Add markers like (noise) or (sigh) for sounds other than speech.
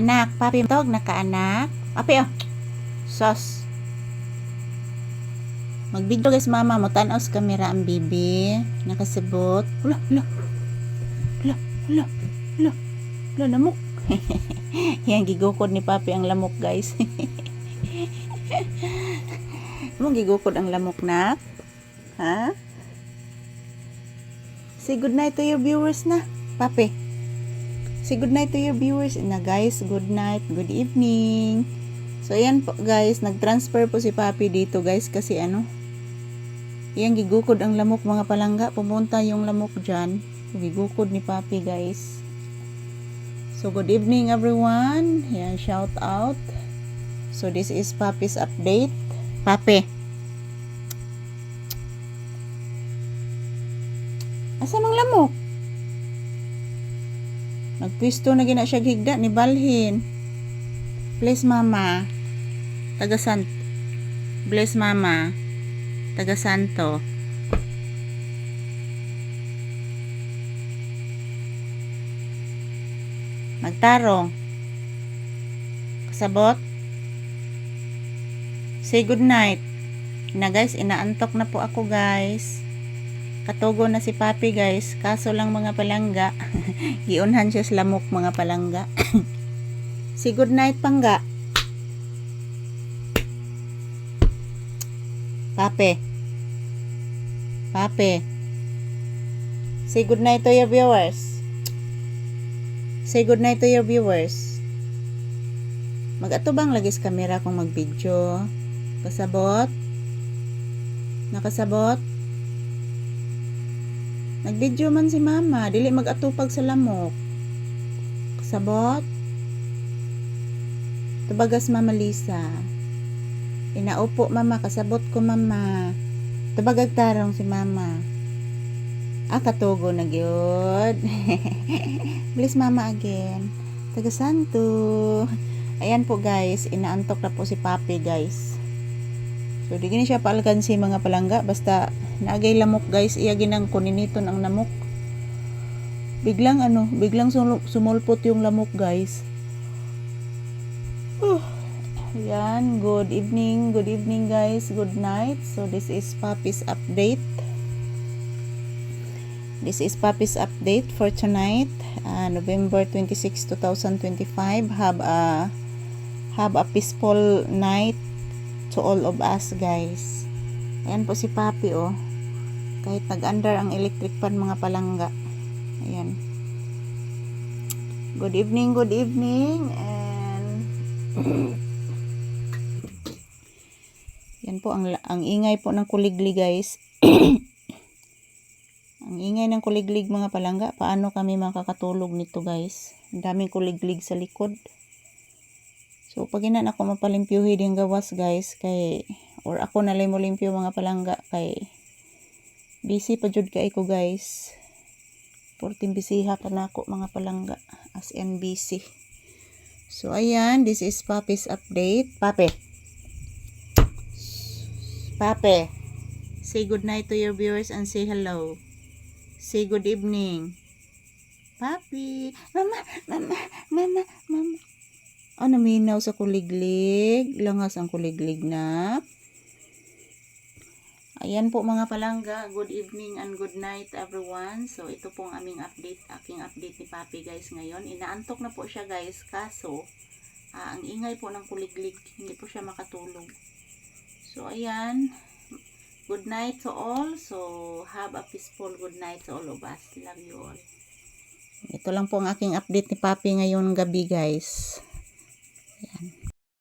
Anak, papi tawag na ka anak. Papi oh. Sos. Magbidyo guys mama mo tanaw sa kamera ang bibi. Nakasabot. Ula, ula. Ula, ula. Ula. Ula lamok. (laughs) Yan gigukod ni papi ang lamok guys. (laughs) Mong gigukod ang lamok na? Ha? Say good night to your viewers na, papi. Say good night to your viewers na guys. Good night, good evening. So ayan po guys, nag-transfer po si papi dito guys kasi ano, yan gigukod ang lamok mga palangga. Pumunta yung lamok dyan. Gigukod ni papi guys. So good evening everyone. Yan, shout out. So this is papi's update. Papi. Asa mang lamok? Nagpwisto na gina siya higda ni Balhin. Bless mama. Taga Sant. Bless mama. Taga Santo. Magtarong. Kasabot. Say good night. Na guys, inaantok na po ako guys. Katugo na si Papi guys. Kaso lang mga palangga. (laughs) Giunhan siya sa lamok mga palangga. (coughs) Say good night pangga. Pape. Pape. Say good night to your viewers. Say good night to your viewers. Mag-atubang lagi sa camera kung mag-video. Kasabot. Nakasabot. Nag-video man si mama. Dili mag-atupag sa lamok. Kasabot. Tubagas mama Lisa. Inaupo mama. Kasabot ko mama. Tubagag tarong si mama. Ah, katugo na gyud. (laughs) Bless mama again. Taga Santo. Ayan po guys, inaantok na po si Papi guys. Di gini siya paalgan si mga palangga basta naagay lamok guys, iya ginang kuniniton ang lamok. Biglang ano, biglang sumulpot yung lamok guys. Uh, Ayan, good evening, good evening guys, good night. So this is Papi's update. This is Papi's update for tonight, uh, November 26, 2025. Have a have a peaceful night to all of us, guys. Ayan po si Papi, oh. Kahit nag-under ang electric fan mga palangga. Ayan. Good evening, good evening, and yan po ang ang ingay po ng kuligli, guys. (coughs) Ang ingay ng kuliglig mga palangga, paano kami makakatulog nito guys? Ang daming kuliglig sa likod. So pag inan ako mapalimpyuhi din gawas guys kay or ako na mo limpyo mga palangga kay busy pa jud kay ko guys. Porting bisiha pa na ako mga palangga as in busy. So ayan, this is Papi's update. Pape. Pape. Say good night to your viewers and say hello. Say good evening. Papi. Mama, mama, mama, mama. Oh, naminaw sa kuliglig. Langas ang kuliglig na. Ayan po mga palangga. Good evening and good night everyone. So, ito po ang aming update. Aking update ni Papi guys ngayon. Inaantok na po siya guys. Kaso, ah, ang ingay po ng kuliglig. Hindi po siya makatulog. So, ayan. Good night to all. So, have a peaceful good night to all of us. Love you all. Ito lang po ang aking update ni Papi ngayong gabi, guys. Yeah.